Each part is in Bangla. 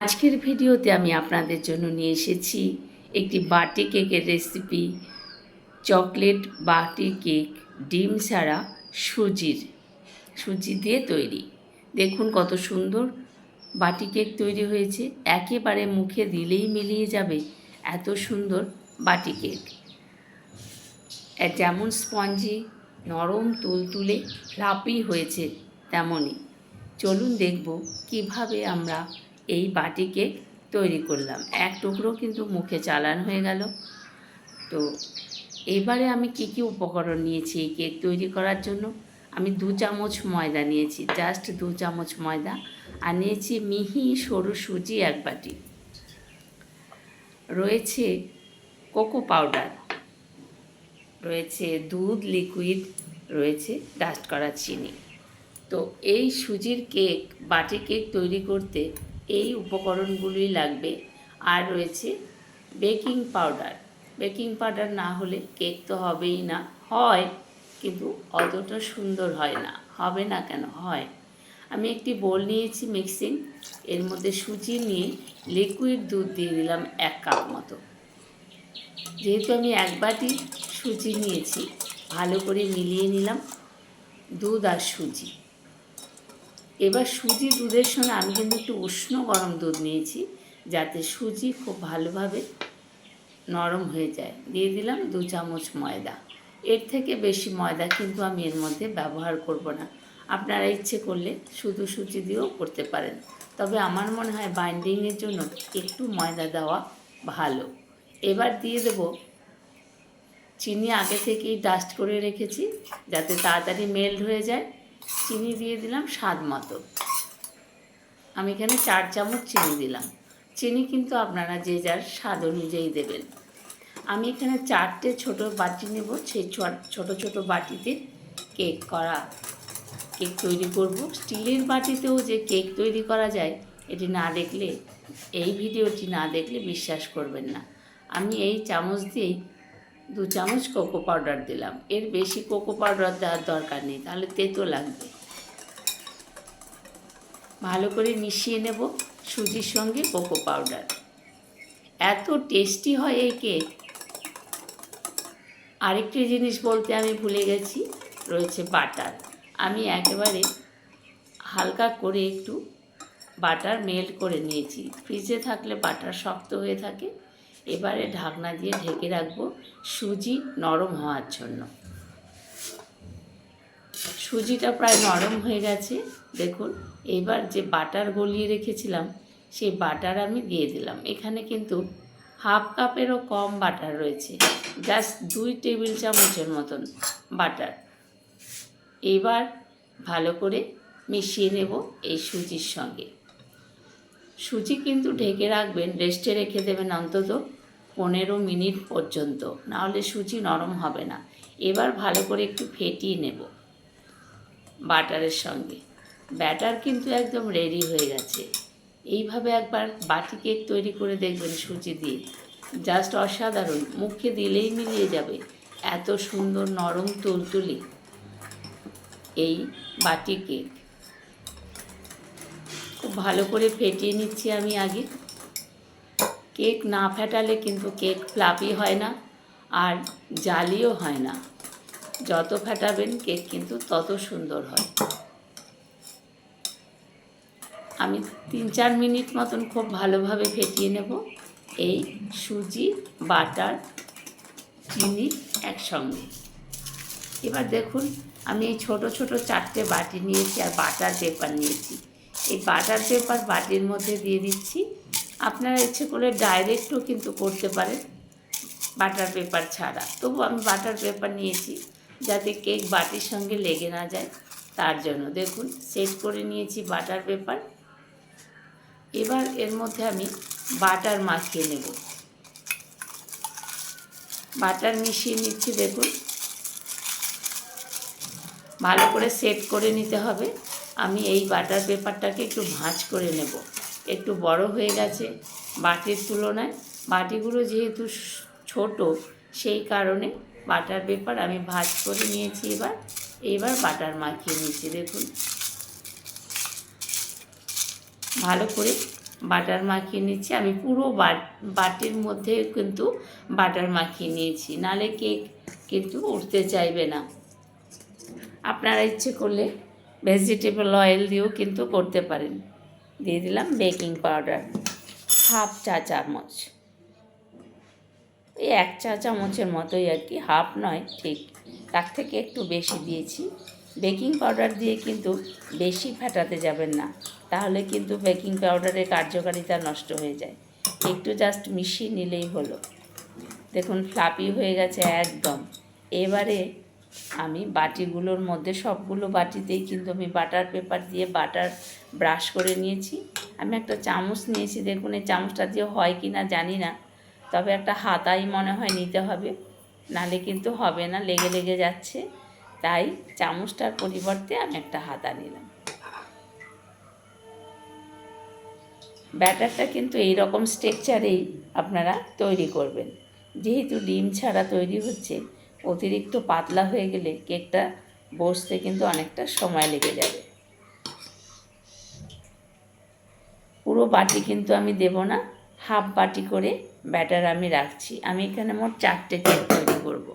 আজকের ভিডিওতে আমি আপনাদের জন্য নিয়ে এসেছি একটি বাটি কেকের রেসিপি, চকলেট বাটি কেক, ডিম ছাড়া সুজির, সুজি দিয়ে তৈরি। দেখুন কত সুন্দর বাটি কেক তৈরি হয়েছে। একেবারে মুখে দিলেই মিলিয়ে যাবে এত সুন্দর বাটি কেক। যেমন স্পঞ্জি নরম তুলতুলে ফ্লাপি হয়েছে তেমনই। চলুন দেখব কীভাবে আমরা এই বাটি কেক তৈরি করলাম। এক টুকরো কিন্তু মুখে চালান হয়ে গেল। তো এবারে আমি কি কি উপকরণ নিয়েছি এই কেক তৈরি করার জন্য? আমি দু চামচ ময়দা নিয়েছি জাস্ট দু চামচ ময়দা। আর নিয়েছি মিহি সরু সুজি এক বাটি। রয়েছে কোকো পাউডার, রয়েছে দুধ লিকুইড রয়েছে ডাস্ট করা চিনি। তো এই সুজির কেক, বাটি কেক তৈরি করতে এই উপকরণগুলোই লাগবে। আর রয়েছে বেকিং পাউডার। বেকিং পাউডার না হলে কেক তো হবেই না। হয়, কিন্তু অতটা সুন্দর হয় না। হবে না কেন? হয়। আমি একটি বোল নিয়েছি মিক্সিং। এর মধ্যে সুজি নিয়ে লিকুইড দুধ দিয়ে দিলাম এক কাপ মতো। যেহেতু আমি এক বাটি সুজি নিয়েছি, ভালো করে মিলিয়ে নিলাম দুধ আর সুজি। এবার সুজি দুধের সঙ্গে আমি কিন্তু একটু উষ্ণ গরম দুধ নিয়েছি, যাতে সুজি খুব ভালোভাবে নরম হয়ে যায়। দিয়ে দিলাম দু চামচ ময়দা। এর থেকে বেশি ময়দা কিন্তু আমি এর মধ্যে ব্যবহার করব না। আপনারা ইচ্ছে করলে শুধু সুজি দিয়েও করতে পারেন। তবে আমার মনে হয় বাইন্ডিংয়ের জন্য একটু ময়দা দেওয়া ভালো। এবার দিয়ে দেব চিনি আগে থেকেই ডাস্ট করে রেখেছি, যাতে তাড়াতাড়ি মেল্ট হয়ে যায়। চিনি দিয়ে দিলাম স্বাদ মতো। আমি এখানে চার চামচ চিনি দিলাম। চিনি কিন্তু আপনারা যে যার স্বাদ অনুযায়ী দেবেন। আমি এখানে চারটে ছোট বাটি নেব। সেই ছোট ছোট বাটিতে কেক করা, কেক তৈরি করব। স্টিলের বাটিতেও যে কেক তৈরি করা যায়, এটি না দেখলে, এই ভিডিওটি না দেখলে বিশ্বাস করবেন না। আমি এই চামচ দিয়েই দু চামচ কোকো পাউডার দিলাম। এর বেশি কোকো পাউডার দেওয়ার দরকার নেই, তাহলে তেতো লাগবে। ভালো করে মিশিয়ে নেব সুজির সঙ্গে কোকো পাউডার এত টেস্টি হয় এই কেক আরেকটি জিনিস বলতে আমি ভুলে গেছি, রয়েছে বাটার আমি একেবারে হালকা করে একটু বাটার মেল্ট করে নিয়েছি। ফ্রিজে থাকলে বাটার শক্ত হয়ে থাকে। এবারে ঢাকনা দিয়ে ঢেকে রাখব সুজি নরম হওয়ার জন্য। সুজিটা প্রায় নরম হয়ে গেছে। দেখুন, এবার যে বাটার গলিয়ে রেখেছিলাম, সেই বাটার আমি দিয়ে দিলাম। এখানে কিন্তু হাফ কাপেরও কম বাটার রয়েছে। জাস্ট দুই টেবিল চামচের মতন বাটার। এবার ভালো করে মিশিয়ে নেব এই সুজির সঙ্গে। সুজি কিন্তু ঢেকে রাখবেন, রেস্টে রেখে দেবেন অন্তত। পনেরো মিনিট পর্যন্ত। নাহলে সুজি নরম হবে না। এবার ভালো করে একটু ফেটিয়ে নেব বাটারের সঙ্গে। ব্যাটার কিন্তু একদম রেডি হয়ে গেছে। এইভাবে একবার বাটি কেক তৈরি করে দেখবেন সুজি দিয়ে। জাস্ট অসাধারণ। মুখে দিলেই মিলিয়ে যাবে। এত সুন্দর নরম তুলতুলি এই বাটি কেক। খুব ভালো করে ফেটিয়ে নিচ্ছি আমি আগে। কেক না ফেটালে কিন্তু কেক ফ্লাপি হয় না আর জালিও হয় না। যত ফেটাবেন কেক কিন্তু তত সুন্দর হয়। আমি তিন চার মিনিট মতন খুব ভালোভাবে ফেটিয়ে নেব। এই সুজি, বাটার, চিনি একসঙ্গে। এবার দেখুন, আমি এই ছোট ছোট চারটে বাটি নিয়েছি আর বাটার পেপার নিয়েছি। এই বাটার পেপার বাটির মধ্যে দিয়ে দিচ্ছি আপনারা ইচ্ছে করে ডাইরেক্টও কিন্তু করতে পারেন বাটার পেপার ছাড়া। তবু আমি বাটার পেপার নিয়েছি যাতে কেক বাটির সঙ্গে লেগে না যায়, তার জন্য। দেখুন, সেট করে নিয়েছি বাটার পেপার। এবার এর মধ্যে আমি বাটার মাখিয়ে নেব। বাটার মিশিয়ে নিচ্ছি, দেখুন। ভালো করে সেট করে নিতে হবে। আমি এই বাটার পেপারটাকে একটু ভাঁজ করে নেব। একটু বড় হয়ে গেছে বাটির তুলনায়। বাটিগুলো যেহেতু ছোট, সেই কারণে বাটার পেপার আমি ভাজ করে নিয়েছি এবার। এবার বাটার মাখিয়ে নিচ্ছি, দেখুন। ভালো করে বাটার মাখিয়ে নিচ্ছি। আমি পুরো বাট- বাটির মধ্যে কিন্তু বাটার মাখিয়ে নিয়েছি। নালে কেক কিন্তু উঠতে চাইবে না। আপনারা ইচ্ছে করলে ভেজিটেবল অয়েল দিয়েও কিন্তু করতে পারেন। দিয়ে দিলাম বেকিং পাউডার হাফ চা চামচ। এই এক চা চামচের মতোই আর কি, হাফ নয়, ঠিক। তার থেকে একটু বেশি দিয়েছি। বেকিং পাউডার দিয়ে কিন্তু বেশি ফেটাতে যাবেন না, তাহলে কিন্তু বেকিং পাউডারের কার্যকারিতা নষ্ট হয়ে যায়। একটু জাস্ট মিশিয়ে নিলেই হলো। দেখুন, ফ্লাপি হয়ে গেছে একদম। এবারে আমি বাটিগুলোর মধ্যে সবগুলো বাটিতেই কিন্তু আমি বাটার পেপার দিয়ে বাটার ব্রাশ করে নিয়েছি। আমি একটা চামচ নিয়েছি, দেখুন এই চামচটা দিয়ে হয় কি না জানি না। তবে একটা হাতাই মনে হয় নিতে হবে, নালে কিন্তু হবে না, লেগে লেগে যাচ্ছে। তাই চামচটার পরিবর্তে আমি একটা হাতা নিলাম। ব্যাটারটা কিন্তু এই রকম স্ট্রেকচারেই আপনারা তৈরি করবেন। যেহেতু ডিম ছাড়া তৈরি হচ্ছে অতিরিক্ত পাতলা হয়ে গেলে কেকটা বসতে কিন্তু অনেকটা সময় লেগে যাবে। পুরো বাটি কিন্তু আমি দেব না, হাফ বাটি করে ব্যাটার আমি রাখছি। আমি এখানে মোট চারটে কেক তৈরি করব।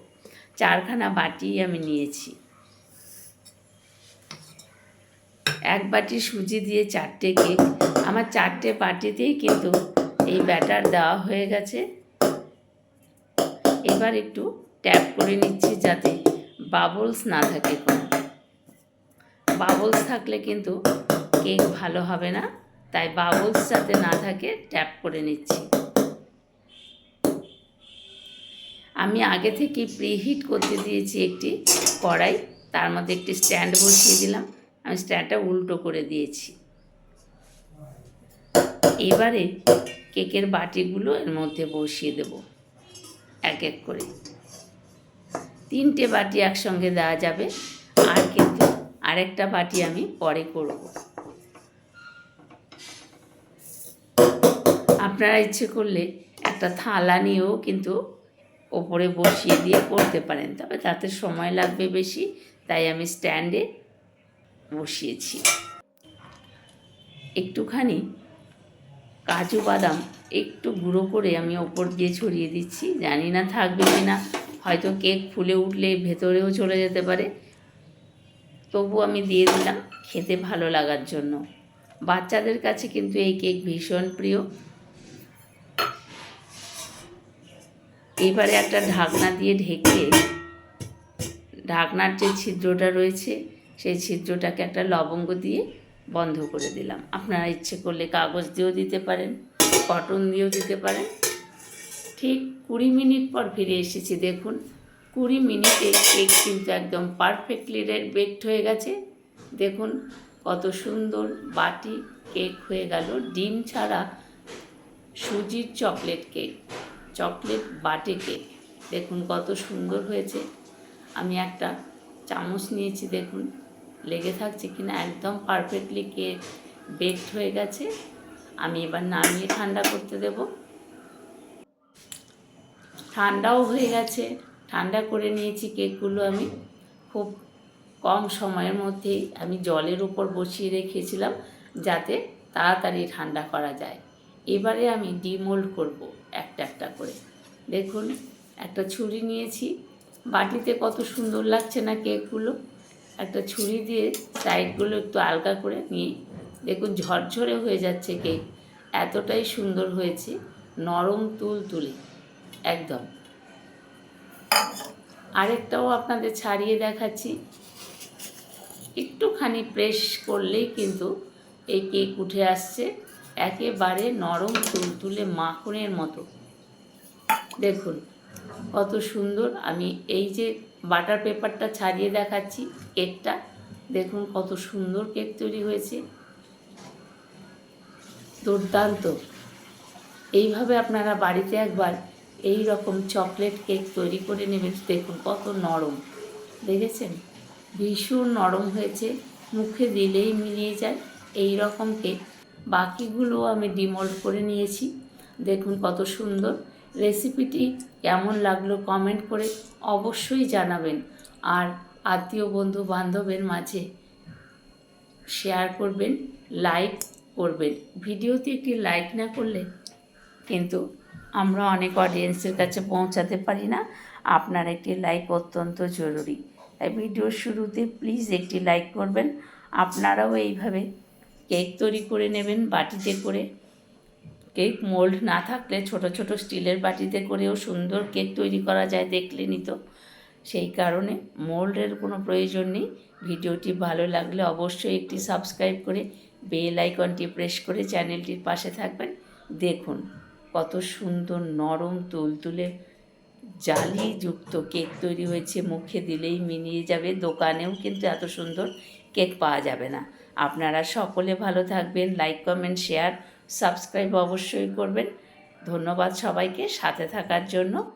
চারখানা বাটি আমি নিয়েছি। এক বাটি সুজি দিয়ে চারটে কেক। আমার চারটে বাটিতেই কিন্তু এই ব্যাটার দেওয়া হয়ে গেছে। এবার একটু ট্যাপ করে নিচ্ছি যাতে বাবলস না থাকে কোনো। বাবলস থাকলে কিন্তু কেক ভালো হবে না, তাই বাবলস যাতে না থাকে ট্যাপ করে নিচ্ছি। আমি আগে থেকে প্রিহিট করতে দিয়েছি একটি কড়াই, তার মধ্যে একটি স্ট্যান্ড বসিয়ে দিলাম। আমি স্ট্যান্ডটা উল্টো করে দিয়েছি। এবারে কেকের বাটিগুলো এর মধ্যে বসিয়ে দেব। এক এক করে। তিনটে বাটি একসঙ্গে দেওয়া যাবে। আর কিন্তু আরেকটা বাটি আমি পরে করব। আপনারা ইচ্ছে করলে একটা থালা নিয়েও কিন্তু ওপরে বসিয়ে দিয়ে করতে পারেন, তবে তাতে সময় লাগবে বেশি, তাই আমি স্ট্যান্ডে বসিয়েছি। একটুখানি কাজু বাদাম একটু গুঁড়ো করে আমি ওপর দিয়ে ছড়িয়ে দিচ্ছি, জানি না থাকবে কি না হয়তো কেক ফুলে উঠলে ভেতরেও চলে যেতে পারে। তবু আমি দিয়ে দিলাম খেতে ভালো লাগার জন্য। বাচ্চাদের কাছে কিন্তু এই কেক ভীষণ প্রিয়। এবারে একটা ঢাকনা দিয়ে ঢেকে ঢাকনার যে ছিদ্রটা রয়েছে, সেই ছিদ্রটাকে একটা লবঙ্গ দিয়ে বন্ধ করে দিলাম। আপনারা ইচ্ছে করলে কাগজ দিয়েও দিতে পারেন, কটন দিয়েও দিতে পারেন। ঠিক কুড়ি মিনিট পর ফিরে এসেছি, দেখুন। কুড়ি মিনিটে কেক কিন্তু একদম পারফেক্টলি বেকড হয়ে গেছে। দেখুন কত সুন্দর বাটি কেক হয়ে গেল। ডিম ছাড়া সুজির চকলেট কেক, চকলেট বাটি কেক। দেখুন কত সুন্দর হয়েছে। আমি একটা চামচ নিয়েছি, দেখুন লেগে থাকছে কিনা, একদম পারফেক্টলি কেক বেকড হয়ে গেছে। আমি এবার নামিয়ে ঠান্ডা করতে দেব। ঠান্ডাও হয়ে গেছে। ঠান্ডা করে নিয়েছি কেকগুলো আমি। খুব কম সময়ের মধ্যেই আমি জলের উপর বসিয়ে রেখেছিলাম যাতে তাড়াতাড়ি ঠান্ডা করা যায়। এবারে আমি ডিমোল্ড করব একটা একটা করে। দেখুন, একটা ছুরি নিয়েছি। বাটিতে কত সুন্দর লাগছে না কেকগুলো? একটা ছুরি দিয়ে সাইডগুলো একটু আলগা করে নিয়ে, দেখুন ঝরঝরে হয়ে যাচ্ছে কেক। এতটাই সুন্দর হয়েছে, নরম তুল তুলে একদম। আরেকটাও আপনাদের ছাড়িয়ে দেখাচ্ছি। একটুখানি প্রেস করলেই কিন্তু এই কেক উঠে আসছে। একেবারে নরম তুলতুলে মাখনের মতো। দেখুন, কত সুন্দর। আমি এই যে বাটার পেপারটা ছাড়িয়ে দেখাচ্ছি কেকটা দেখুন কত সুন্দর কেক তৈরি হয়েছে। দুর্দান্ত। এইভাবে আপনারা বাড়িতে একবার এই রকম চকলেট কেক তৈরি করে নেবেন দেখুন কত নরম। দেখেছেন? ভীষণ নরম হয়েছে, মুখে দিলেই মিলিয়ে যায়। এই রকম কেক বাকিগুলো আমি ডিমোল্ড করে নিয়েছি। দেখুন কত সুন্দর। রেসিপিটি কেমন লাগল কমেন্ট করে অবশ্যই জানাবেন। আর আত্মীয় বন্ধু বান্ধবের মাঝে শেয়ার করবেন লাইক করবেন। ভিডিওতে একটি লাইক না করলে কিন্তু আমরা অনেক অডিয়েন্সের কাছে পৌঁছাতে পারি না। আপনার একটি লাইক অত্যন্ত জরুরি। তাই ভিডিওর শুরুতে প্লিজ একটি লাইক করবেন। আপনারাও এইভাবে কেক তৈরি করে নেবেন বাটিতে করে। কেক মোল্ড না থাকলে ছোট ছোট স্টিলের বাটিতে করেও সুন্দর কেক তৈরি করা যায় দেখলেনই তো সেই কারণে মোল্ডের কোনো প্রয়োজন নেই। ভিডিওটি ভালো লাগলে অবশ্যই একটি সাবস্ক্রাইব করে বেল আইকনটি প্রেস করে চ্যানেলটির পাশে থাকবেন। দেখুন। কত সুন্দর নরম তুলতুলে জালিযুক্ত কেক তৈরি হয়েছে। মুখে দিলেই মিনিয়ে যাবে। দোকানেও কিন্তু এত সুন্দর কেক পাওয়া যাবে না। আপনারা সকলে ভালো থাকবেন। লাইক, কমেন্ট, শেয়ার, সাবস্ক্রাইব অবশ্যই করবেন। ধন্যবাদ সবাইকে। সাথে থাকার জন্য।